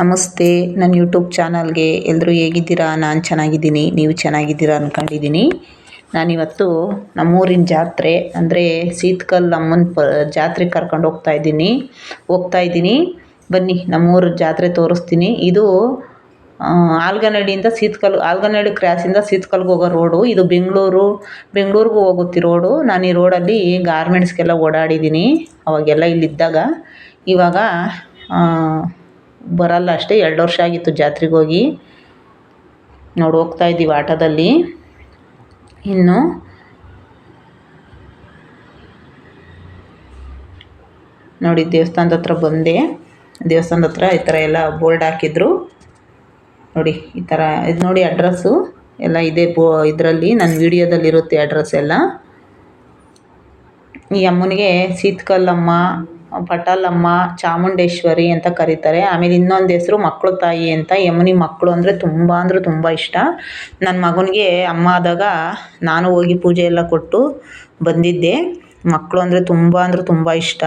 ನಮಸ್ತೆ, ನನ್ನ ಯೂಟ್ಯೂಬ್ ಚಾನಲ್ಗೆ ಎಲ್ಲರೂ ಹೇಗಿದ್ದೀರಾ? ನಾನು ಚೆನ್ನಾಗಿದ್ದೀನಿ, ನೀವು ಚೆನ್ನಾಗಿದ್ದೀರಾ ಅಂದ್ಕೊಂಡಿದ್ದೀನಿ ನಾನಿವತ್ತು ನಮ್ಮೂರಿನ ಜಾತ್ರೆ, ಅಂದರೆ ಸೀತ್ಕಲ್ ಅಮ್ಮನ ಪ ಜಾತ್ರೆಗೆ ಕರ್ಕೊಂಡು ಹೋಗ್ತಾ ಇದ್ದೀನಿ. ಹೋಗ್ತಾ ಇದ್ದೀನಿ. ಬನ್ನಿ, ನಮ್ಮೂರ ಜಾತ್ರೆ ತೋರಿಸ್ತೀನಿ. ಇದು ಆಲ್ಗನಹಳ್ಳಿಯಿಂದ ಸೀತ್ಕಲ್ ಆಲ್ಗನಹಳ್ಳಿ ಕ್ರಾಸಿಂದ ಸೀತ್ಕಲ್ಗೆ ಹೋಗೋ ರೋಡು. ಇದು ಬೆಂಗಳೂರು, ಬೆಂಗಳೂರಿಗೂ ಹೋಗುತ್ತೆ ರೋಡು. ನಾನು ಈ ರೋಡಲ್ಲಿ ಗಾರ್ಮೆಂಟ್ಸ್ಗೆಲ್ಲ ಓಡಾಡಿದ್ದೀನಿ. ಅವಾಗೆಲ್ಲ ಇಲ್ಲಿದ್ದಾಗ. ಇವಾಗ ಬರಲ್ಲ ಅಷ್ಟೇ, ಎರಡು ವರ್ಷ ಆಗಿತ್ತು ಜಾತ್ರೆಗೆ ಹೋಗಿ. ನೋಡಿ ಹೋಗ್ತಾ ಇದ್ದೀವಿ ಆಟೋದಲ್ಲಿ. ಇನ್ನು ನೋಡಿ, ದೇವಸ್ಥಾನದ ಹತ್ರ ಬಂದೆ. ದೇವಸ್ಥಾನದ ಹತ್ರ ಈ ಥರ ಎಲ್ಲ ಬೋರ್ಡ್ ಹಾಕಿದ್ರು. ನೋಡಿ, ಈ ಥರ, ಇದು ನೋಡಿ ಅಡ್ರೆಸ್ಸು. ಎಲ್ಲ ಇದೆ ಬೋ, ಇದರಲ್ಲಿ, ನನ್ನ ವೀಡಿಯೋದಲ್ಲಿರುತ್ತೆ ಅಡ್ರೆಸ್ ಎಲ್ಲ. ಈ ಅಮ್ಮನಿಗೆ ಸೀತ್ಕಲ್ಲಮ್ಮ ಪಟಾಲಮ್ಮ ಚಾಮುಂಡೇಶ್ವರಿ ಅಂತ ಕರೀತಾರೆ. ಆಮೇಲೆ ಇನ್ನೊಂದು ಹೆಸರು ಮಕ್ಕಳು ತಾಯಿ ಅಂತ, ಯಮುನಿ ಮಕ್ಕಳು ಅಂದರೆ ತುಂಬ ಅಂದರೆ ತುಂಬ ಇಷ್ಟ. ನನ್ನ ಮಗನಿಗೆ ಅಮ್ಮ ಆದಾಗ ನಾನು ಹೋಗಿ ಪೂಜೆ ಎಲ್ಲ ಕೊಟ್ಟು ಬಂದಿದ್ದೆ. ಮಕ್ಕಳು ಅಂದರೆ ತುಂಬ ಅಂದರೆ ತುಂಬ ಇಷ್ಟ.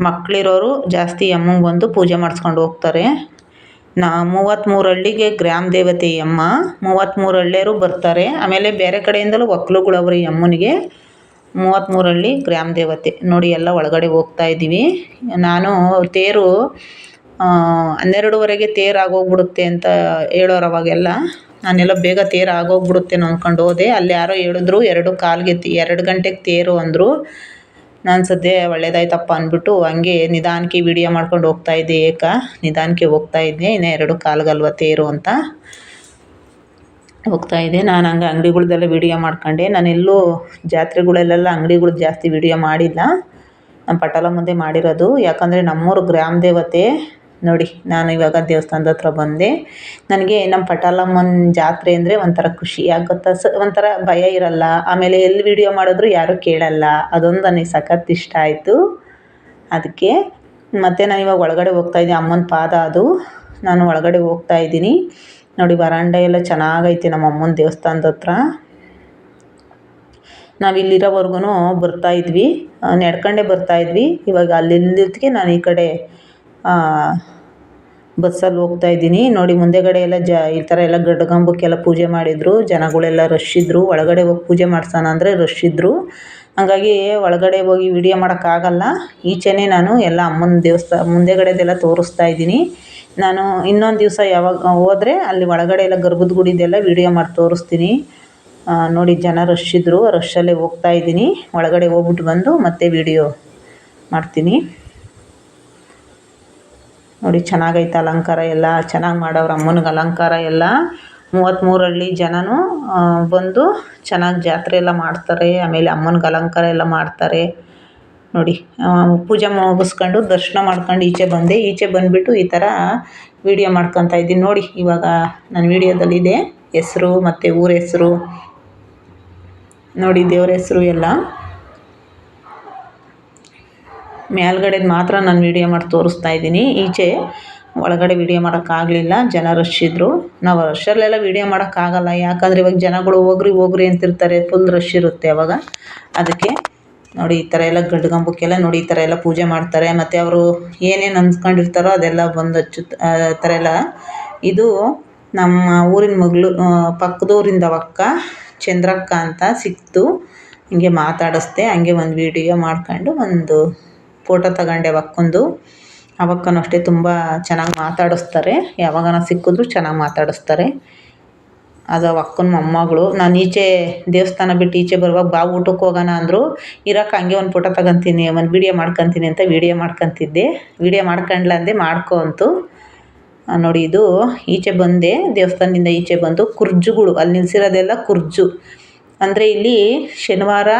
ಮಕ್ಕಳಿರೋರು ಜಾಸ್ತಿ ಯಮ್ಮಂಗೆ ಬಂದು ಪೂಜೆ ಮಾಡಿಸ್ಕೊಂಡು ಹೋಗ್ತಾರೆ. ನಾ ಮೂವತ್ತ್ಮೂರು ಹಳ್ಳಿಗೆ ಗ್ರಾಮ ದೇವತೆ ಅಮ್ಮ ಮೂವತ್ತ್ಮೂರು ಹಳ್ಳಿಯರು ಬರ್ತಾರೆ. ಆಮೇಲೆ ಬೇರೆ ಕಡೆಯಿಂದಲೂ ಒಕ್ಲುಗಳವ್ರೆ ಅಮ್ಮನಿಗೆ ಮೂವತ್ತ್ಮೂರು ಹಳ್ಳಿ ಗ್ರಾಮ ದೇವತೆ. ನೋಡಿ, ಎಲ್ಲ ಒಳಗಡೆ ಹೋಗ್ತಾ ಇದ್ದೀವಿ. ನಾನು ತೇರು ಹನ್ನೆರಡುವರೆಗೆ ತೇರು ಆಗೋಗ್ಬಿಡುತ್ತೆ ಅಂತ ಹೇಳೋರು ಅವಾಗೆಲ್ಲ. ನಾನೆಲ್ಲ ಬೇಗ ತೇರು ಆಗೋಗ್ಬಿಡುತ್ತೇನೋ ಅಂದ್ಕೊಂಡು ಹೋದೆ. ಅಲ್ಲಿ ಯಾರೋ ಹೇಳಿದ್ರು, ಎರಡು ಕಾಲ್ಗೆ ಎರಡು ಗಂಟೆಗೆ ತೇರು ಅಂದರು. ನಾನು ಸದ್ಯ ಒಳ್ಳೇದಾಯ್ತಪ್ಪ ಅಂದ್ಬಿಟ್ಟು ಹಂಗೆ ನಿಧಾನಕ್ಕೆ ವಿಡಿಯೋ ಮಾಡ್ಕೊಂಡು ಹೋಗ್ತಾ ಇದ್ದೆ ಏಕ. ನಿಧಾನಕ್ಕೆ ಹೋಗ್ತಾ ಇದ್ದೆ. ಇನ್ನು ಎರಡು ಕಾಲ್ಗಲ್ವ ತೇರು ಅಂತ. ಹೋಗ್ತಾ ಇದೆ ನಾನು ಹಂಗೆ ಅಂಗಡಿಗಳ್ದೆಲ್ಲ ವಿಡಿಯೋ ಮಾಡ್ಕೊಂಡೆ. ನಾನೆಲ್ಲೂ ಜಾತ್ರೆಗಳಲ್ಲೆಲ್ಲ ಅಂಗಡಿಗಳು ಜಾಸ್ತಿ ವಿಡಿಯೋ ಮಾಡಿಲ್ಲ. ನಮ್ಮ ಪಟಲ ಮುಂದೆ ಮಾಡಿರೋದು. ಯಾಕಂದರೆ ನಮ್ಮೂರು ಗ್ರಾಮ ದೇವತೆ, ನೋಡಿ, ನಾನು ಇವಾಗ ದೇವಸ್ಥಾನದ ಹತ್ರ ಬಂದೆ. ನನಗೆ ನಮ್ಮ ಪಟಾಲಮ್ಮನ ಜಾತ್ರೆ ಅಂದರೆ ಒಂಥರ ಖುಷಿ ಯಾಕೆ ಗೊತ್ತಾ ಸ, ಒಂಥರ ಭಯ ಇರಲ್ಲ. ಆಮೇಲೆ ಎಲ್ಲಿ ವಿಡಿಯೋ ಮಾಡಿದ್ರು ಯಾರೂ ಕೇಳಲ್ಲ. ಅದೊಂದು ನನಗೆ ಸಖತ್ ಇಷ್ಟ ಆಯಿತು. ಅದಕ್ಕೆ ಮತ್ತು ನಾನು ಇವಾಗ ಒಳಗಡೆ ಹೋಗ್ತಾ ಇದ್ದೀನಿ ಅಮ್ಮನ ಪಾದ ಅದು. ನಾನು ಒಳಗಡೆ ಹೋಗ್ತಾ ಇದ್ದೀನಿ. ನೋಡಿ, ವರಾಂಡ ಎಲ್ಲ ಚೆನ್ನಾಗೈತೆ ನಮ್ಮ ಅಮ್ಮನ ದೇವಸ್ಥಾನದ ಹತ್ರ. ಬರ್ತಾ ಇದ್ವಿ. ಬರ್ತಾಯಿದ್ವಿ ನಡ್ಕೊಂಡೇ ಬರ್ತಾಯಿದ್ವಿ ಇವಾಗ ಅಲ್ಲಿದ್ದಕ್ಕೆ ನಾನು ಈ ಕಡೆ ಬಸ್ಸಲ್ಲಿ ಹೋಗ್ತಾ ಇದ್ದೀನಿ. ನೋಡಿ, ಮುಂದೆಗಡೆ ಎಲ್ಲ ಜ, ಈ ಥರ ಎಲ್ಲ ಗಡ್ಗಂಬಕ್ಕೆಲ್ಲ ಪೂಜೆ ಮಾಡಿದರು. ಜನಗಳೆಲ್ಲ ರಶ್ ಇದ್ದರು ಒಳಗಡೆ ಹೋಗಿ ಪೂಜೆ ಮಾಡ್ಸೋಣ ಅಂದರೆ ರಶ್ ಇದ್ದರು ಹಂಗಾಗಿ ಒಳಗಡೆ ಹೋಗಿ ವೀಡಿಯೋ ಮಾಡೋಕ್ಕಾಗಲ್ಲ. ಈಚೆನೇ ನಾನು ಎಲ್ಲ ಅಮ್ಮನ ದೇವಸ್ಥಾನ ಮುಂದೆಗಡೆದೆಲ್ಲ ತೋರಿಸ್ತಾ ಇದ್ದೀನಿ. ನಾನು ಇನ್ನೊಂದು ದಿವಸ ಯಾವಾಗ ಹೋದರೆ ಅಲ್ಲಿ ಒಳಗಡೆ ಎಲ್ಲ ಗರ್ಭದ ಗುಡಿದೆಲ್ಲ ವೀಡಿಯೋ ಮಾಡಿ ತೋರಿಸ್ತೀನಿ. ನೋಡಿ ಜನ ರಶ್ ಇದ್ದರು ರಶ್ಶಲ್ಲೇ ಹೋಗ್ತಾ ಇದ್ದೀನಿ. ಒಳಗಡೆ ಹೋಗ್ಬಿಟ್ಟು ಬಂದು ಮತ್ತೆ ವೀಡಿಯೋ ಮಾಡ್ತೀನಿ. ನೋಡಿ, ಚೆನ್ನಾಗೈತೆ ಅಲಂಕಾರ ಎಲ್ಲ, ಚೆನ್ನಾಗಿ ಮಾಡವ್ರೆ ಅಮ್ಮನಿಗೆ ಅಲಂಕಾರ ಎಲ್ಲ. ಮೂವತ್ತ್ಮೂರು ಹಳ್ಳಿ ಜನನೂ ಬಂದು ಚೆನ್ನಾಗಿ ಜಾತ್ರೆ ಎಲ್ಲ ಮಾಡ್ತಾರೆ, ಆಮೇಲೆ ಅಮ್ಮನಿಗೆ ಅಲಂಕಾರ ಎಲ್ಲ ಮಾಡ್ತಾರೆ. ನೋಡಿ ಪೂಜೆ ಮುಗಿಸ್ಕೊಂಡು ದರ್ಶನ ಮಾಡ್ಕೊಂಡು ಈಚೆ ಬಂದೆ. ಈಚೆ ಬಂದುಬಿಟ್ಟು ಈ ಥರ ವಿಡಿಯೋ ಮಾಡ್ಕೊತಾ ಇದ್ದೀನಿ. ನೋಡಿ, ಇವಾಗ ನನ್ನ ವೀಡಿಯೋದಲ್ಲಿದೆ ಹೆಸರು ಮತ್ತು ಊರ ಹೆಸರು. ನೋಡಿ, ದೇವ್ರ ಹೆಸರು ಎಲ್ಲ. ಮೇಲ್ಗಡೆದು ಮಾತ್ರ ನಾನು ವಿಡಿಯೋ ಮಾಡಿ ತೋರಿಸ್ತಾ ಇದ್ದೀನಿ. ಈಚೆ ಒಳಗಡೆ ವೀಡಿಯೋ ಮಾಡೋಕ್ಕಾಗಲಿಲ್ಲ. ಜನ ರಶ್ ಇದ್ದರು ನಾವು ರಶಲ್ಲೆಲ್ಲ ವೀಡಿಯೋ ಮಾಡೋಕ್ಕಾಗಲ್ಲ. ಯಾಕಂದರೆ ಇವಾಗ ಜನಗಳು ಹೋಗ್ರಿ ಹೋಗ್ರಿ ಅಂತಿರ್ತಾರೆ. ಫುಲ್ ರಶ್ ಇರುತ್ತೆ ಅವಾಗ. ಅದಕ್ಕೆ ನೋಡಿ ಈ ಥರ ಎಲ್ಲ ಗಡ್ಗಂಬಕ್ಕೆಲ್ಲ ನೋಡಿ ಈ ಥರ ಎಲ್ಲ ಪೂಜೆ ಮಾಡ್ತಾರೆ. ಮತ್ತು ಅವರು ಏನೇನು ಅನ್ಸ್ಕೊಂಡಿರ್ತಾರೋ ಅದೆಲ್ಲ ಬಂದು ಹಚ್ಚುತ್ತೆ, ಆ ಥರ ಎಲ್ಲ. ಇದು ನಮ್ಮ ಊರಿನ ಮಗಳು ಪಕ್ಕದೂರಿಂದ ಅವಕ್ಕ ಚಂದ್ರಕ್ಕ ಅಂತ ಸಿಕ್ತು. ಹಿಂಗೆ ಮಾತಾಡಿಸ್ದೆ. ಹಂಗೆ ಒಂದು ವಿಡಿಯೋ ಮಾಡ್ಕೊಂಡು ಒಂದು ಫೋಟೋ ತಗೊಂಡೆ ಅವಕ್ಕಂದು ಅವಕ್ಕನೂ ಅಷ್ಟೇ ತುಂಬ ಚೆನ್ನಾಗಿ ಮಾತಾಡಿಸ್ತಾರೆ. ಯಾವಾಗಾನ ಸಿಕ್ಕಿದ್ರು ಚೆನ್ನಾಗಿ ಮಾತಾಡಿಸ್ತಾರೆ. ಅದು ಅಕ್ಕನ ಮೊಮ್ಮಗಳು. ನಾನು ಈಚೆ ದೇವಸ್ಥಾನ ಬಿಟ್ಟು ಈಚೆ ಬರುವಾಗ ಬಾ ಊಟಕ್ಕೆ ಹೋಗೋಣ ಅಂದರು, ಇರಕ್ಕೆ ಹಂಗೆ ಒಂದು ಫೋಟೋ ತಗೊತೀನಿ, ಒಂದು ವೀಡಿಯೋ ಮಾಡ್ಕೊತೀನಿ ಅಂತ ವೀಡಿಯೋ ಮಾಡ್ಕೊತಿದ್ದೆ. ವೀಡಿಯೋ ಮಾಡ್ಕೊಂಡ್ಲ ಅಂದೆ ಮಾಡ್ಕೊ ಅಂತು. ನೋಡಿ ಇದು ಈಚೆ ಬಂದೆ, ದೇವಸ್ಥಾನದಿಂದ ಈಚೆ ಬಂದು ಕುರ್ಜುಗಳು, ಅಲ್ಲಿ ನಿಲ್ಸಿರೋದೆಲ್ಲ ಕುರ್ಜು. ಅಂದರೆ ಇಲ್ಲಿ ಶನಿವಾರ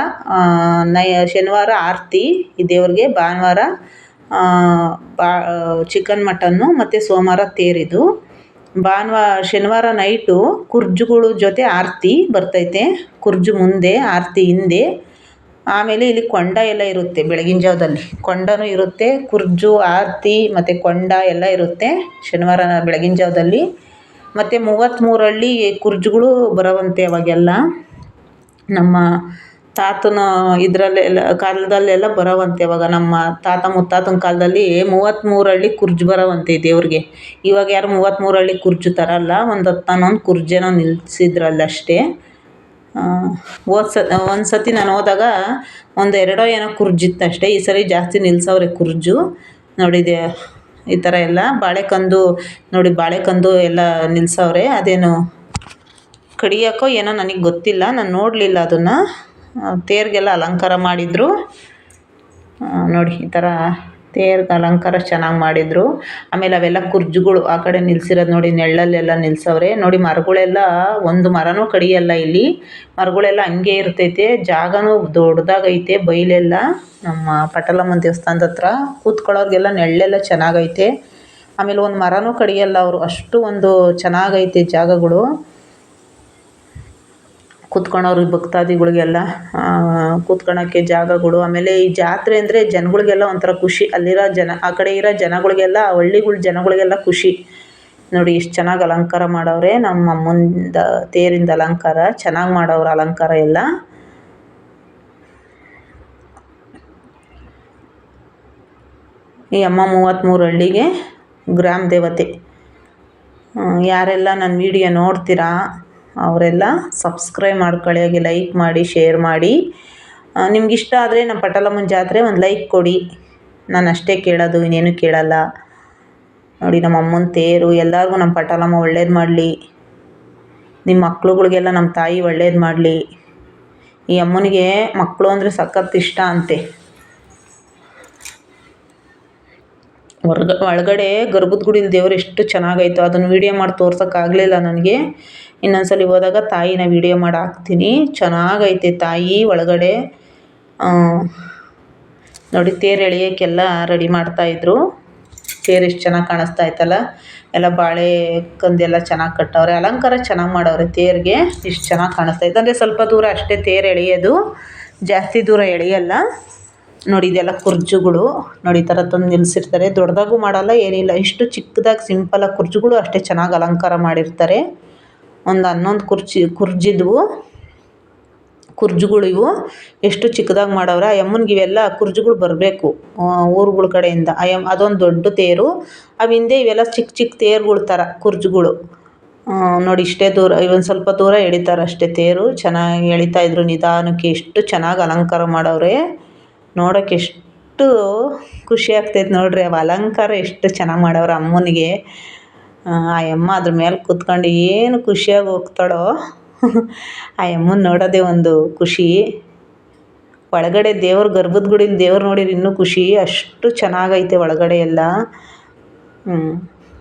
ನೈ, ಶನಿವಾರ ಆರತಿ, ಈ ದೇವ್ರಿಗೆ ಭಾನುವಾರ ಬಾ ಚಿಕನ್ ಮಟನ್ನು ಮತ್ತು ಸೋಮವಾರ ತೇರಿದು. ಭಾನುವಾರ ಶನಿವಾರ ನೈಟು ಕುರ್ಜುಗಳ ಜೊತೆ ಆರತಿ ಬರ್ತೈತೆ. ಕುರ್ಜು ಮುಂದೆ, ಆರತಿ ಹಿಂದೆ. ಆಮೇಲೆ ಇಲ್ಲಿ ಕೊಂಡ ಎಲ್ಲ ಇರುತ್ತೆ ಬೆಳಗಿನ ಜಾವದಲ್ಲಿ. ಕೊಂಡನೂ ಇರುತ್ತೆ, ಕುರ್ಜು, ಆರತಿ ಮತ್ತು ಕೊಂಡ ಎಲ್ಲ ಇರುತ್ತೆ ಶನಿವಾರ ಬೆಳಗಿನ ಜಾವದಲ್ಲಿ. ಮತ್ತು ಮೂವತ್ತ್ಮೂರು ಹಳ್ಳಿ ಕುರ್ಜುಗಳು ಬರೋವಂತೆ ಅವಾಗೆಲ್ಲ ನಮ್ಮ ತಾತನ ಇದರಲ್ಲೆಲ್ಲ ಕಾಲದಲ್ಲೆಲ್ಲ ಬರೋವಂತೆ. ಇವಾಗ ನಮ್ಮ ತಾತ ಮುತ್ತಾತನ ಕಾಲದಲ್ಲಿ ಮೂವತ್ತ್ಮೂರು ಹಳ್ಳಿ ಕುರ್ಜ್ ಬರೋವಂತೆ ದೇವ್ರಿಗೆ. ಇವಾಗ ಯಾರು ಮೂವತ್ತ್ಮೂರು ಹಳ್ಳಿ ಕುರ್ಜ್ ತರಲ್ಲ, ಒಂದು ಹತ್ತು ಹನ್ನೊಂದು ಕುರ್ಜೇನೋ ನಿಲ್ಸಿದ್ರಲ್ಲಿ ಅಷ್ಟೇ. ಸ ಒಂದು ಸತಿ ನಾನು ಹೋದಾಗ ಒಂದು ಎರಡೋ ಏನೋ ಕುರ್ಜಿತ್ತು ಅಷ್ಟೇ. ಈ ಸರಿ ಜಾಸ್ತಿ ನಿಲ್ಸವ್ರೆ ಕುರ್ಜು. ನೋಡಿದೆ ಈ ಥರ ಎಲ್ಲ ಬಾಳೆಕಂದು, ನೋಡಿ ಬಾಳೆಕಂದು ಎಲ್ಲ ನಿಲ್ಸವ್ರೆ. ಅದೇನು ಕಡಿಯೋಕ್ಕೋ ಏನೋ ನನಗೆ ಗೊತ್ತಿಲ್ಲ, ನಾನು ನೋಡಲಿಲ್ಲ ಅದನ್ನು. ತೇರಿಗೆಲ್ಲ ಅಲಂಕಾರ ಮಾಡಿದರು. ನೋಡಿ, ಈ ಥರ ತೇರ್ಗೆ ಅಲಂಕಾರ ಚೆನ್ನಾಗಿ ಮಾಡಿದರು. ಆಮೇಲೆ ಅವೆಲ್ಲ ಕುರ್ಜುಗಳು ಆ ಕಡೆ ನಿಲ್ಸಿರೋದು ನೋಡಿ, ನೆಳ್ಳಲ್ಲೆಲ್ಲ ನಿಲ್ಸವ್ರೆ. ನೋಡಿ, ಮರಗಳೆಲ್ಲ, ಒಂದು ಮರನೂ ಕಡಿಯಲ್ಲ ಇಲ್ಲಿ. ಮರಗಳೆಲ್ಲ ಹಂಗೆ ಇರ್ತೈತೆ, ಜಾಗನೂ ದೊಡ್ಡದಾಗೈತೆ, ಬೈಲೆಲ್ಲ. ನಮ್ಮ ಪಟಲಮ್ಮನ ದೇವಸ್ಥಾನದ ಹತ್ರ ಕೂತ್ಕೊಳ್ಳೋರಿಗೆಲ್ಲ ನೆಳ್ಳೆಲ್ಲ ಚೆನ್ನಾಗೈತೆ. ಆಮೇಲೆ ಒಂದು ಮರನೂ ಕಡಿಯಲ್ಲ ಅವರು. ಅಷ್ಟು ಒಂದು ಚೆನ್ನಾಗೈತೆ ಜಾಗಗಳು. ಕೂತ್ಕೊಳ್ಳೋರು ಭಕ್ತಾದಿಗಳಿಗೆಲ್ಲ ಕೂತ್ಕೊಳ್ಳೋಕ್ಕೆ ಜಾಗಗಳು, ಆಮೇಲೆ ಈ ಜಾತ್ರೆ ಅಂದರೆ ಜನಗಳಿಗೆಲ್ಲ ಒಂಥರ ಖುಷಿ. ಅಲ್ಲಿರೋ ಜನ, ಆ ಕಡೆ ಇರೋ ಜನಗಳಿಗೆಲ್ಲ ಹಳ್ಳಿಗಳ ಜನಗಳಿಗೆಲ್ಲ ಖುಷಿ. ನೋಡಿ ಎಷ್ಟು ಚೆನ್ನಾಗಿ ಅಲಂಕಾರ ಮಾಡವ್ರೆ. ನಮ್ಮ ಅಮ್ಮಂದ ತೇರಿಂದ ಅಲಂಕಾರ, ಚೆನ್ನಾಗಿ ಮಾಡವ್ರೆ ಅಲಂಕಾರ ಎಲ್ಲ. ಈ ಅಮ್ಮ ಮೂವತ್ತ್ಮೂರು ಹಳ್ಳಿಗೆ ಗ್ರಾಮ ದೇವತೆ. ಯಾರೆಲ್ಲ ನನ್ನ ವಿಡಿಯೋ ನೋಡ್ತೀರಾ ಅವರೆಲ್ಲ ಸಬ್ಸ್ಕ್ರೈಬ್ ಮಾಡ್ಕೊಳ್ಳಿ, ಹಾಗೆ ಲೈಕ್ ಮಾಡಿ ಶೇರ್ ಮಾಡಿ. ನಿಮ್ಗೆ ಇಷ್ಟ ಆದರೆ ನಮ್ಮ ಪಟಲಮ್ಮನ ಜಾತ್ರೆ ಒಂದು ಲೈಕ್ ಕೊಡಿ. ನಾನು ಅಷ್ಟೇ ಕೇಳೋದು, ಇನ್ನೇನು ಕೇಳಲ್ಲ. ನೋಡಿ ನಮ್ಮ ಅಮ್ಮನ ತೇರು, ಎಲ್ಲರಿಗೂ ನಮ್ಮ ಪಟಲಮ್ಮ ಒಳ್ಳೇದು ಮಾಡಲಿ. ನಿಮ್ಮ ಮಕ್ಳುಗಳಿಗೆಲ್ಲ ನಮ್ಮ ತಾಯಿ ಒಳ್ಳೇದು ಮಾಡಲಿ. ಈ ಅಮ್ಮನಿಗೆ ಮಕ್ಕಳು ಅಂದರೆ ಸಖತ್ ಇಷ್ಟ ಅಂತೆ. ಹೊರ್ಗ, ಒಳಗಡೆ ಗರ್ಭದ ಗುಡಿಲಿ ದೇವ್ರು ಎಷ್ಟು ಚೆನ್ನಾಗೈತೋ ಅದನ್ನು ವೀಡಿಯೋ ಮಾಡಿ ತೋರ್ಸೋಕ್ಕಾಗಲಿಲ್ಲ ನನಗೆ. ಇನ್ನೊಂದು ಸಲ ಹೋದಾಗ ತಾಯಿನ ವಿಡಿಯೋ ಮಾಡಿ ಹಾಕ್ತೀನಿ ಚೆನ್ನಾಗೈತೆ ತಾಯಿ ಒಳಗಡೆ. ನೋಡಿ ತೇರು ಎಳಿಯೋಕ್ಕೆಲ್ಲ ರೆಡಿ ಮಾಡ್ತಾಯಿದ್ರು ತೇರು ಎಷ್ಟು ಚೆನ್ನಾಗಿ ಕಾಣಿಸ್ತಾ ಇತ್ತಲ್ಲ. ಎಲ್ಲ ಬಾಳೆ ಕಂದೆಲ್ಲ ಚೆನ್ನಾಗಿ ಕಟ್ಟವ್ರೆ. ಅಲಂಕಾರ ಚೆನ್ನಾಗಿ ಮಾಡವ್ರೆ ತೇರಿಗೆ. ಇಷ್ಟು ಚೆನ್ನಾಗಿ ಕಾಣಿಸ್ತೈತೆ ಅಂದರೆ ಸ್ವಲ್ಪ ದೂರ ಅಷ್ಟೇ ತೇರು ಎಳೆಯೋದು. ಜಾಸ್ತಿ ದೂರ ಎಳೆಯಲ್ಲ. ನೋಡಿ ಇದೆಲ್ಲ ಕುರ್ಜುಗಳು. ನೋಡಿ ಈ ಥರ ತಂದು ನಿಲ್ಲಿಸಿರ್ತಾರೆ ದೊಡ್ಡದಾಗೂ ಮಾಡಲ್ಲ, ಏನಿಲ್ಲ. ಇಷ್ಟು ಚಿಕ್ಕದಾಗಿ ಸಿಂಪಲಾಗಿ ಕುರ್ಜುಗಳು ಅಷ್ಟೇ ಚೆನ್ನಾಗಿ ಅಲಂಕಾರ ಮಾಡಿರ್ತಾರೆ. ಒಂದು ಹನ್ನೊಂದು ಕುರ್ಚಿ, ಕುರ್ಜಿದ್ವು. ಕುರ್ಜುಗಳು ಇವು. ಎಷ್ಟು ಚಿಕ್ಕದಾಗಿ ಮಾಡವ್ರೆ? ಯಮ್ಮನ್ಗೆ ಇವೆಲ್ಲ ಕುರ್ಜುಗಳು ಬರಬೇಕು ಊರುಗಳ ಕಡೆಯಿಂದ. ಆ ಯಮ್, ಅದೊಂದು ದೊಡ್ಡ ತೇರು. ಅವು ಹಿಂದೆ ಇವೆಲ್ಲ ಚಿಕ್ಕ ಚಿಕ್ಕ ತೇರುಗಳ ಥರ ಕುರ್ಜುಗಳು. ನೋಡಿ ಇಷ್ಟೇ ದೂರ, ಇವೊಂದು ಸ್ವಲ್ಪ ದೂರ ಎಳಿತಾರೆ ಅಷ್ಟೇ ತೇರು. ಚೆನ್ನಾಗಿ ಎಳಿತಾಯಿದ್ರು ನಿಧಾನಕ್ಕೆ ಎಷ್ಟು ಚೆನ್ನಾಗಿ ಅಲಂಕಾರ ಮಾಡವ್ರೆ. ನೋಡೋಕೆ ಎಷ್ಟು ಖುಷಿ ಆಗ್ತೈತೆ ನೋಡಿರಿ, ಅವು ಅಲಂಕಾರ ಎಷ್ಟು ಚೆನ್ನಾಗಿ ಮಾಡವ್ರೆ ಅಮ್ಮನಿಗೆ. ಆ ಯಮ್ಮ ಅದ್ರ ಮೇಲೆ ಕುತ್ಕೊಂಡು ಏನು ಖುಷಿಯಾಗಿ ಹೋಗ್ತಾಳೋ. ಆ ಯಮ್ಮನ ನೋಡೋದೇ ಒಂದು ಖುಷಿ. ಒಳಗಡೆ ದೇವ್ರ ಗರ್ಭದ ಗುಡಿಲಿ ದೇವ್ರು ನೋಡಿದ್ರೆ ಇನ್ನೂ ಖುಷಿ. ಅಷ್ಟು ಚೆನ್ನಾಗೈತೆ ಒಳಗಡೆ ಎಲ್ಲ.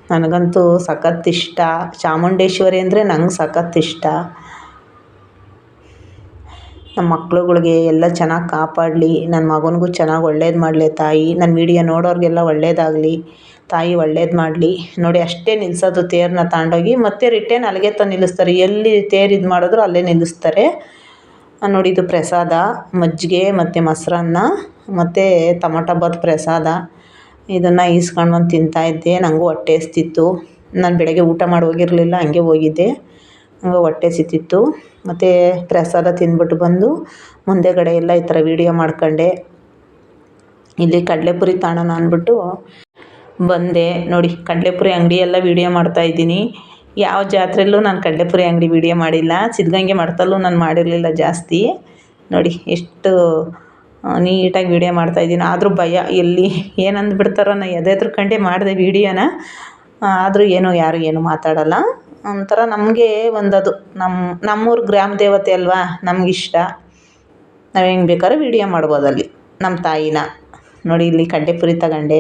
ನನಗಂತೂ ಸಖತ್ ಇಷ್ಟ. ಚಾಮುಂಡೇಶ್ವರಿ ಅಂದರೆ ನಂಗೆ ಸಖತ್ ಇಷ್ಟ. ನಮ್ಮ ಮಕ್ಳುಗಳಿಗೆ ಎಲ್ಲ ಚೆನ್ನಾಗಿ ಕಾಪಾಡಲಿ. ನನ್ನ ಮಗನಿಗೂ ಚೆನ್ನಾಗಿ ಒಳ್ಳೇದು ಮಾಡಲಿ ತಾಯಿ. ನನ್ನ ವಿಡಿಯೋ ನೋಡೋರಿಗೆಲ್ಲ ಒಳ್ಳೇದಾಗಲಿ. ತಾಯಿ ಒಳ್ಳೇದು ಮಾಡಲಿ. ನೋಡಿ, ಅಷ್ಟೇ ನಿಲ್ಲಿಸೋದು ತೇರನ್ನ ತಗೊಂಡೋಗಿ ಮತ್ತೆ ರಿಟರ್ನ್ ಅಲ್ಲಿಗೆ ತಂದು ನಿಲ್ಲಿಸ್ತಾರೆ. ಎಲ್ಲಿ ತೇರು ಇದು ಮಾಡಿದ್ರು ಅಲ್ಲೇ ನಿಲ್ಲಿಸ್ತಾರೆ. ನೋಡಿ, ಇದು ಪ್ರಸಾದ, ಮಜ್ಜಿಗೆ, ಮತ್ತು ಮೊಸರನ್ನ, ಮತ್ತು ಟಮಟೊ ಬಾತ್ ಪ್ರಸಾದ. ಇದನ್ನು ಈಸ್ಕೊಂಡು ಬಂದು ತಿಂತಾಯಿದ್ದೆ ನನಗೂ ಹೊಟ್ಟೆ ಹಸ್ತಿತ್ತು. ನಾನು ಬೆಳಗ್ಗೆ ಊಟ ಮಾಡಿ ಹೋಗಿರಲಿಲ್ಲ, ಹಂಗೆ ಹೋಗಿದ್ದೆ. ಹಂಗೆ ಹೊಟ್ಟೆ ಸಿತ್ತಿತ್ತು ಮತ್ತು ಪ್ರಸಾದ ತಿಂದ್ಬಿಟ್ಟು ಬಂದು ಮುಂದೆಗಡೆ ಎಲ್ಲ ಈ ಥರ ವೀಡಿಯೋ ಮಾಡ್ಕೊಂಡೆ. ಇಲ್ಲಿ ಕಡಲೆಪುರಿ ತಾಣನ ಅಂದ್ಬಿಟ್ಟು ಬಂದೆ. ನೋಡಿ, ಕಡಲೆಪುರಿ ಅಂಗಡಿ ಎಲ್ಲ ವೀಡಿಯೋ ಮಾಡ್ತಾಯಿದ್ದೀನಿ ಯಾವ ಜಾತ್ರೆಯಲ್ಲೂ ನಾನು ಕಡಲೆಪುರಿ ಅಂಗಡಿ ವೀಡಿಯೋ ಮಾಡಿಲ್ಲ. ಸಿದ್ಧಗಂಗೆ ಮಠದಲ್ಲೂ ನಾನು ಮಾಡಿರಲಿಲ್ಲ ಜಾಸ್ತಿ. ನೋಡಿ, ಎಷ್ಟು ನೀಟಾಗಿ ವೀಡಿಯೋ ಮಾಡ್ತಾಯಿದ್ದೀನಿ ಆದರೂ ಭಯ, ಎಲ್ಲಿ ಏನು ಅಂದ್ಬಿಡ್ತಾರೋ ನಾ ಎದೆದ್ರುಕೊಂಡೇ ಮಾಡಿದೆ ವಿಡಿಯೋನ ಆದರೂ ಏನೂ ಯಾರು ಏನು ಮಾತಾಡೋಲ್ಲ. ಒಂಥರ ನಮಗೆ ಒಂದದು ನಮ್ಮ ನಮ್ಮೂರು ಗ್ರಾಮ ದೇವತೆ ಅಲ್ವಾ? ನಮಗಿಷ್ಟ. ನಾವು ಹೆಂಗೆ ಬೇಕಾದ್ರೂ ವಿಡಿಯೋ ಮಾಡ್ಬೋದು ಅಲ್ಲಿ ನಮ್ಮ ತಾಯಿನ. ನೋಡಿ, ಇಲ್ಲಿ ಕಡ್ಲೆಪುರಿ ತಗೊಂಡೆ.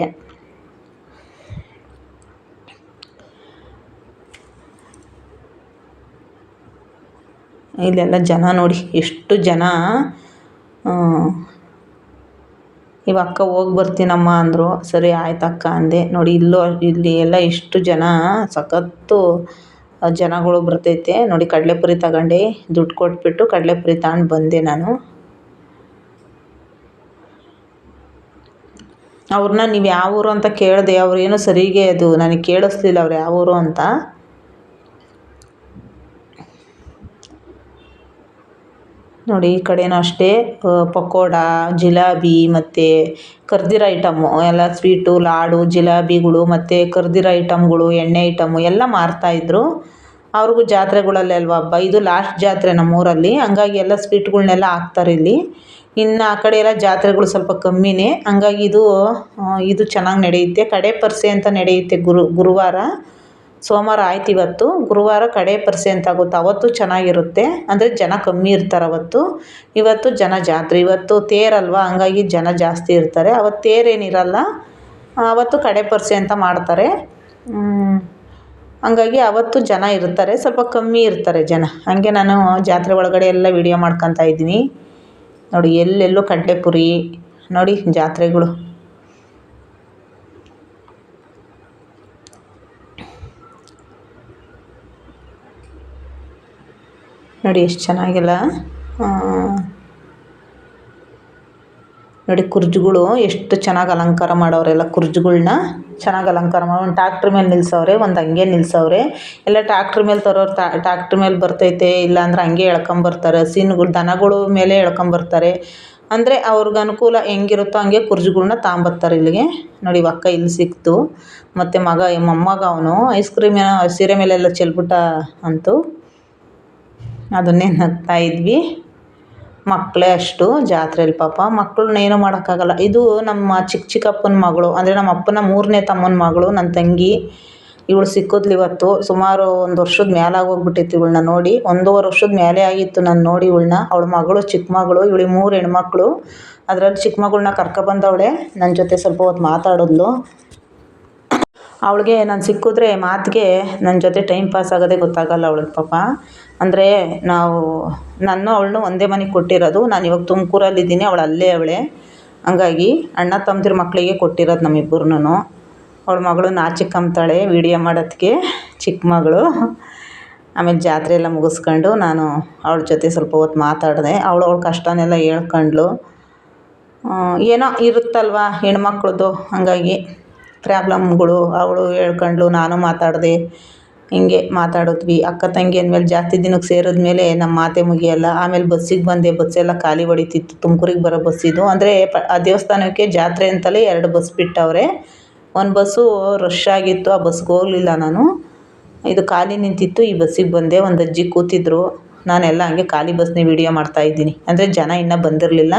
ಇಲ್ಲೆಲ್ಲ ಜನ ನೋಡಿ, ಎಷ್ಟು ಜನ? ಇವ ಅಕ್ಕ ಹೋಗಿ ಬರ್ತೀನಮ್ಮ ಅಂದರು. ಸರಿ ಆಯ್ತು ಅಕ್ಕ ಅಂದೆ. ನೋಡಿ, ಇಲ್ಲೂ, ಇಲ್ಲಿ ಎಲ್ಲ ಎಷ್ಟು ಜನ, ಸಖತ್ತು ಜನಗಳು ಬರ್ತೈತೆ. ನೋಡಿ, ಕಡಲೆಪುರಿ ತಗೊಂಡೆ. ದುಡ್ಡು ಕೊಟ್ಬಿಟ್ಟು ಕಡಲೆಪುರಿ ತಗೊಂಡು ಬಂದೆ ನಾನು. ಅವ್ರನ್ನ ನೀವು ಯಾವ ಊರು ಅಂತ ಕೇಳಿದೆ ಏನು ಸರಿಗೆ ಅದು, ನನಗೆ ಕೇಳಿಸ್ಲಿಲ್ಲ ಅವ್ರು ಯಾವ ಊರು ಅಂತ. ನೋಡಿ, ಈ ಕಡೆನೂ ಅಷ್ಟೇ. ಪಕೋಡ, ಜಿಲಾಬಿ ಮತ್ತು ಕರ್ದಿರೋ ಐಟಮ್ಮು ಎಲ್ಲ ಸ್ವೀಟು ಲಾಡು, ಜಿಲಾಬಿಗಳು ಮತ್ತು ಕರ್ದಿರೋ ಐಟಮ್ಗಳು ಎಣ್ಣೆ ಐಟಮ್ಮು ಎಲ್ಲ ಮಾರ್ತಾಯಿದ್ರು ಅವ್ರಿಗೂ ಜಾತ್ರೆಗಳಲ್ಲಿ ಅಲ್ವಾ ಹಬ್ಬ? ಇದು ಲಾಸ್ಟ್ ಜಾತ್ರೆ ನಮ್ಮೂರಲ್ಲಿ. ಹಂಗಾಗಿ ಎಲ್ಲ ಸ್ವೀಟ್ಗಳ್ನೆಲ್ಲ ಹಾಕ್ತಾರೆ ಇಲ್ಲಿ. ಇನ್ನು ಆ ಕಡೆ ಎಲ್ಲ ಜಾತ್ರೆಗಳು ಸ್ವಲ್ಪ ಕಮ್ಮಿನೇ. ಹಂಗಾಗಿ ಇದು ಇದು ಚೆನ್ನಾಗಿ ನಡೆಯುತ್ತೆ. ಕಡೆ ಪರಿಷೆ ಅಂತ ನಡೆಯುತ್ತೆ ಗುರು, ಗುರುವಾರ. ಸೋಮವಾರ ಆಯ್ತು ಇವತ್ತು. ಗುರುವಾರ ಕಡೆ ಅಂತ ಆಗುತ್ತೆ ಅವತ್ತು ಚೆನ್ನಾಗಿರುತ್ತೆ. ಅಂದರೆ ಜನ ಕಮ್ಮಿ ಇರ್ತಾರೆ ಅವತ್ತು. ಇವತ್ತು ಜನ ಜಾತ್ರೆ. ಇವತ್ತು ತೇರಲ್ವ? ಹಂಗಾಗಿ ಜನ ಜಾಸ್ತಿ ಇರ್ತಾರೆ. ಅವತ್ತು ತೇರೇನಿರಲ್ಲ ಅವತ್ತು ಕಡೆ ಪರಿಷೆ ಅಂತ ಮಾಡ್ತಾರೆ. ಹಂಗಾಗಿ ಅವತ್ತು ಜನ ಇರ್ತಾರೆ. ಸ್ವಲ್ಪ ಕಮ್ಮಿ ಇರ್ತಾರೆ ಜನ. ಹಾಗೆ ನಾನು ಜಾತ್ರೆ ಒಳಗಡೆ ಎಲ್ಲ ವೀಡಿಯೋ ಮಾಡ್ಕೊತಾ ಇದ್ದೀನಿ. ನೋಡಿ, ಎಲ್ಲೆಲ್ಲೂ ಕಡಲೆಪುರಿ. ನೋಡಿ, ಜಾತ್ರೆಗಳು. ನೋಡಿ ಎಷ್ಟು ಚೆನ್ನಾಗಿಲ್ಲ. ನೋಡಿ ಕುರ್ಜುಗಳು ಎಷ್ಟು ಚೆನ್ನಾಗಿ ಅಲಂಕಾರ ಮಾಡೋರೆಲ್ಲ ಕುರ್ಜುಗಳ್ನ. ಚೆನ್ನಾಗಿ ಅಲಂಕಾರ ಮಾಡಿ, ಒಂದು ಟ್ಯಾಕ್ಟ್ರ್ ಮೇಲೆ ನಿಲ್ಸವ್ರೆ, ಒಂದು ಹಂಗೆ ನಿಲ್ಸವ್ರೆ. ಎಲ್ಲ ಟ್ಯಾಕ್ಟ್ರ್ ಮೇಲೆ ತರೋರು ಟ್ಯಾಕ್ಟ್ರ್ ಮೇಲೆ ಬರ್ತೈತೆ ಇಲ್ಲಾಂದ್ರೆ ಹಂಗೆ ಎಳ್ಕೊಂಬರ್ತಾರೆ ಸೀನುಗಳು, ದನಗಳು ಮೇಲೆ ಎಳ್ಕೊಂಬರ್ತಾರೆ ಅಂದರೆ ಅವ್ರಿಗೆ ಅನುಕೂಲ ಹೆಂಗಿರುತ್ತೋ ಹಂಗೆ ಕುರ್ಜುಗಳ್ನ ತಾಂಬರ್ತಾರೆ ಇಲ್ಲಿಗೆ. ನೋಡಿ ಅಕ್ಕ ಇಲ್ಲಿ ಸಿಕ್ತು. ಮತ್ತು ಮಗ, ಮೊಮ್ಮಗ ಅವನು. ಐಸ್ ಕ್ರೀಮ್ ಏನೋ ಸೀರೆ ಮೇಲೆಲ್ಲ ಚೆಲ್ಬಿಟ್ಟ ಅಂತು. ಅದನ್ನೇ ನಗ್ತಾ ಇದ್ವಿ. ಮಕ್ಕಳೇ ಅಷ್ಟು ಜಾತ್ರೆಯಲ್ಲಿ ಪಾಪ. ಮಕ್ಕಳನ್ನ ಏನೂ ಮಾಡೋಕ್ಕಾಗಲ್ಲ. ಇದು ನಮ್ಮ ಚಿಕ್ಕ ಚಿಕ್ಕಪ್ಪನ ಮಗಳು, ಅಂದರೆ ನಮ್ಮ ಅಪ್ಪನ ಮೂರನೇ ತಮ್ಮನ ಮಗಳು, ನನ್ನ ತಂಗಿ. ಇವಳು ಸಿಕ್ಕಿದ್ಲು ಇವತ್ತು. ಸುಮಾರು ಒಂದು ವರ್ಷದ ಮೇಲೆ ಆಗೋಗ್ಬಿಟ್ಟಿತ್ತು ಇವಳನ್ನ ನೋಡಿ. ಒಂದೂವರೆ ವರ್ಷದ ಮೇಲೆ ಆಗಿತ್ತು ನಾನು ನೋಡಿ ಇವಳನ್ನ. ಅವಳ ಮಗಳು ಚಿಕ್ಕ ಮಗಳು ಇವಳಿ ಮೂರು ಹೆಣ್ಮಕ್ಳು. ಅದರಲ್ಲಿ ಚಿಕ್ಕ ಮಗಳನ್ನ ಕರ್ಕೊಬಂದವಳೆ. ನನ್ನ ಜೊತೆ ಸ್ವಲ್ಪ ಹೊತ್ತು ಮಾತಾಡಿದ್ಲು. ಅವಳಿಗೆ ನಾನು ಸಿಕ್ಕಿದ್ರೆ ಮಾತಿಗೆ ನನ್ನ ಜೊತೆ ಟೈಮ್ ಪಾಸ್ ಆಗೋದೇ ಗೊತ್ತಾಗಲ್ಲ ಅವಳಿಗೆ ಪಾಪ. ಅಂದರೆ ನಾವು ನಾನು ಅವಳನ್ನು ಒಂದೇ ಮನೆಗೆ ಕೊಟ್ಟಿರೋದು. ನಾನು ಇವಾಗ ತುಮಕೂರಲ್ಲಿದ್ದೀನಿ ಅವಳು ಅಲ್ಲೇ ಅವಳೆ. ಹಂಗಾಗಿ ಅಣ್ಣ ತಮ್ಮದಿರ ಮಕ್ಕಳಿಗೆ ಕೊಟ್ಟಿರೋದು ನಮ್ಮ ನಮ್ಮಿಬ್ಬರನ್ನೂ. ಅವಳ ಮಗಳು ನಾಚಿಕೊಂಬ್ತಾಳೆ ವೀಡಿಯೋ ಮಾಡೋದಕ್ಕೆ ಚಿಕ್ಕ ಮಗಳು. ಆಮೇಲೆ ಜಾತ್ರೆ ಎಲ್ಲ ಮುಗಿಸ್ಕೊಂಡು ನಾನು ಅವಳ ಜೊತೆ ಸ್ವಲ್ಪ ಹೊತ್ತು ಮಾತಾಡಿದೆ. ಅವಳು ಅವಳ ಕಷ್ಟನೆಲ್ಲ ಹೇಳ್ಕೊಂಡ್ಳು. ಏನೋ ಇರುತ್ತಲ್ವ ಹೆಣ್ಮಕ್ಳದ್ದು. ಹಾಗಾಗಿ ಪ್ರಾಬ್ಲಮ್ಗಳು, ಅವಳು ಹೇಳ್ಕೊಂಡ್ಳು, ನಾನು ಮಾತಾಡಿದೆ. ಹಿಂಗೆ ಮಾತಾಡಿದ್ವಿ. ಅಕ್ಕ ತಂಗಿ ಅಂದಮೇಲೆ ಜಾಸ್ತಿ ದಿನಕ್ಕೆ ಸೇರಿದ್ಮೇಲೆ ನಮ್ಮ ಮಾತೆ ಮುಗಿಯಲ್ಲ. ಆಮೇಲೆ ಬಸ್ಸಿಗೆ ಬಂದೆ. ಬಸ್ಸೆಲ್ಲ ಖಾಲಿ ಹೊಡಿತಿತ್ತು. ತುಮಕೂರಿಗೆ ಬರೋ ಬಸ್ ಇದು. ಅಂದರೆ ಪ, ಆ ದೇವಸ್ಥಾನಕ್ಕೆ ಜಾತ್ರೆ ಅಂತಲೇ ಎರಡು ಬಸ್ ಬಿಟ್ಟವ್ರೆ. ಒಂದು ಬಸ್ಸು ರಶ್ ಆಗಿತ್ತು. ಆ ಬಸ್ಗೆ ಹೋಗಲಿಲ್ಲ ನಾನು. ಇದು ಖಾಲಿ ನಿಂತಿತ್ತು. ಈ ಬಸ್ಸಿಗೆ ಬಂದೆ. ಒಂದು ಅಜ್ಜಿ ಕೂತಿದ್ರು. ನಾನೆಲ್ಲ ಹಂಗೆ ಖಾಲಿ ಬಸ್ನೇ ಮಾಡ್ತಾ ಇದ್ದೀನಿ. ಅಂದರೆ ಜನ ಇನ್ನೂ ಬಂದಿರಲಿಲ್ಲ.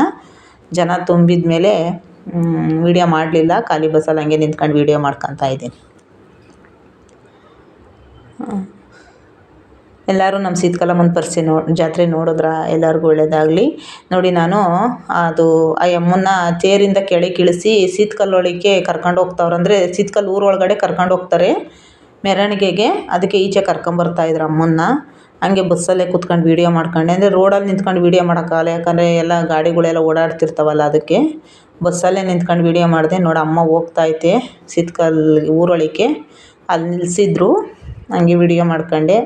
ಜನ ತುಂಬಿದ ಮೇಲೆ ವೀಡಿಯೋ ಮಾಡಲಿಲ್ಲ. ಖಾಲಿ ಬಸ್ಸಲ್ಲಿ ಹಂಗೆ ನಿಂತ್ಕೊಂಡು ವೀಡಿಯೋ ಮಾಡ್ಕೊತಾ ಇದ್ದೀನಿ. ಎಲ್ಲರೂ ನಮ್ಮ ಸೀತ್ಕಲಮ್ಮನ ಪರಿಷೆ ನೋ, ಜಾತ್ರೆ ನೋಡಿದ್ರ ಎಲ್ಲರಿಗೂ ಒಳ್ಳೆಯದಾಗಲಿ ನೋಡಿ ನಾನು, ಅದು ಆ ಯಮ್ಮನ್ನ ತೇರಿಂದ ಕೆಳಗೆ ಇಳಿಸಿ ಸೀತ್ಕಲ್ಲೊಳಗೆ ಕರ್ಕೊಂಡು ಹೋಗ್ತಾವ್ರೆ ಅಂದರೆ ಸೀತ್ಕಲ್ ಊರೊಳಗಡೆ ಕರ್ಕೊಂಡು ಹೋಗ್ತಾರೆ. ಮೆರವಣಿಗೆಗೆ ಅದಕ್ಕೆ ಈಚೆ ಕರ್ಕೊಂಬರ್ತಾಯಿದ್ರು ಅಮ್ಮನ್ನ. ಹಂಗೆ ಬಸ್ಸಲ್ಲೇ ಕೂತ್ಕೊಂಡು ವೀಡಿಯೋ ಮಾಡ್ಕೊಂಡೆ. ಅಂದರೆ ರೋಡಲ್ಲಿ ನಿಂತ್ಕೊಂಡು ವೀಡಿಯೋ ಮಾಡೋಕ್ಕಾಗಲ್ಲ, ಯಾಕಂದರೆ ಎಲ್ಲ ಗಾಡಿಗಳೆಲ್ಲ ಓಡಾಡ್ತಿರ್ತಾವಲ್ಲ ಅದಕ್ಕೆ. ಬಸ್ಸಲ್ಲೇ ನಿಂತ್ಕೊಂಡು ವೀಡಿಯೋ ಮಾಡಿದೆ. ನೋಡಿ ಅಮ್ಮ ಹೋಗ್ತಾ ಐತೆ ಸೀತ್ಕಲ್ ಊರೊಳಗೆ ಅಲ್ಲಿ ನಿಲ್ಲಿಸಿದ್ರು ಹಂಗೆ ವಿಡಿಯೋ ಮಾಡ್ಕೊಂಡೆ.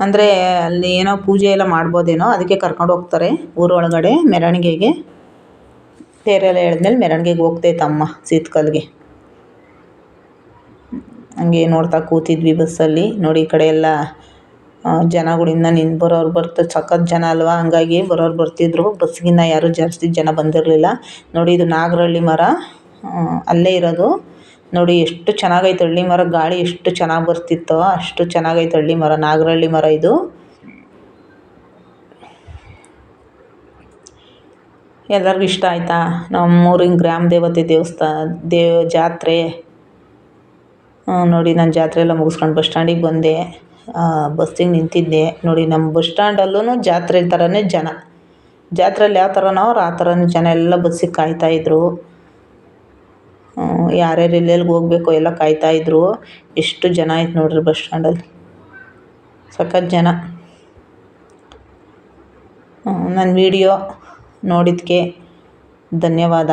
ಅಂದರೆ ಅಲ್ಲಿ ಏನೋ ಪೂಜೆ ಎಲ್ಲ ಮಾಡ್ಬೋದೇನೋ ಅದಕ್ಕೆ ಕರ್ಕೊಂಡು ಹೋಗ್ತಾರೆ ಊರೊಳಗಡೆ ಮೆರವಣಿಗೆಗೆ. ತೇರೆಲ್ಲ ಎಳೆದ್ಮೇಲೆ ಮೆರವಣಿಗೆಗೆ ಹೋಗ್ತೈತಮ್ಮ ಸೀತ್ಕಲ್ಗೆ. ಹಂಗೆ ನೋಡ್ತಾ ಕೂತಿದ್ವಿ ಬಸ್ಸಲ್ಲಿ ನೋಡಿ ಈ ಕಡೆ ಎಲ್ಲ ಜನಗಳು ಇನ್ನೂ ನಿಂತು ಬರೋರು ಬರ್ತಾ, ಸಖತ್ ಜನ ಅಲ್ವಾ? ಹಂಗಾಗಿ ಬರೋರು ಬರ್ತಿದ್ರು. ಬಸ್ಗಿನ್ನ ಯಾರೂ ಜಾಸ್ತಿ ಜನ ಬಂದಿರಲಿಲ್ಲ. ನೋಡಿ, ಇದು ನಾಗರಹಳ್ಳಿ ಮರ. ಅಲ್ಲೇ ಇರೋದು. ನೋಡಿ, ಎಷ್ಟು ಚೆನ್ನಾಗೈತೆ ಹಳ್ಳಿ ಮರ. ಗಾಳಿ ಎಷ್ಟು ಚೆನ್ನಾಗಿ ಬರ್ತಿತ್ತೋ, ಅಷ್ಟು ಚೆನ್ನಾಗೈತೆ ಹಳ್ಳಿ ಮರ. ನಾಗರಹಳ್ಳಿ ಮರ ಇದು. ಎಲ್ಲರಿಗೂ ಇಷ್ಟ ಆಯಿತಾ? ನಮ್ಮೂರಿನ ಗ್ರಾಮ ದೇವತೆ ದೇವಸ್ಥಾನ ದೇವ ಜಾತ್ರೆ. ನೋಡಿ, ನಾನು ಜಾತ್ರೆ ಎಲ್ಲ ಮುಗಿಸ್ಕೊಂಡು ಬಸ್ ಸ್ಟ್ಯಾಂಡಿಗೆ ಬಂದೆ. ಬಸ್ಸಿಗೆ ನಿಂತಿದ್ದೆ. ನೋಡಿ ನಮ್ಮ ಬಸ್ ಸ್ಟ್ಯಾಂಡಲ್ಲೂ ಜಾತ್ರೆ ಥರನೇ ಜನ. ಜಾತ್ರೆಯಲ್ಲಿ ಯಾವ ಥರನೋ ಆ ಥರನೇ ಜನ ಎಲ್ಲ ಬಸ್ಸಿಗೆ ಕಾಯ್ತಾಯಿದ್ರು ಯಾರ್ಯಾರು ಎಲ್ಲೆಲ್ಲಿಗೆ ಹೋಗ್ಬೇಕೋ ಎಲ್ಲ ಕಾಯ್ತಾಯಿದ್ರು ಎಷ್ಟು ಜನ ಆಯ್ತು ನೋಡಿರಿ ಬಸ್ ಸ್ಟ್ಯಾಂಡಲ್ಲಿ. ಸಖತ್ ಜನ. ನನ್ನ ವಿಡಿಯೋ ನೋಡಿದ್ದಕ್ಕೆ ಧನ್ಯವಾದ.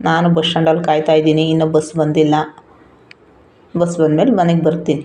ನಾನು ಬಸ್ ಸ್ಟ್ಯಾಂಡಲ್ಲಿ ಕಾಯ್ತಾಯಿದ್ದೀನಿ ಇನ್ನೂ ಬಸ್ ಬಂದಿಲ್ಲ. ಬಸ್ ಬಂದಮೇಲೆ ಮನೆಗೆ ಬರ್ತೀನಿ.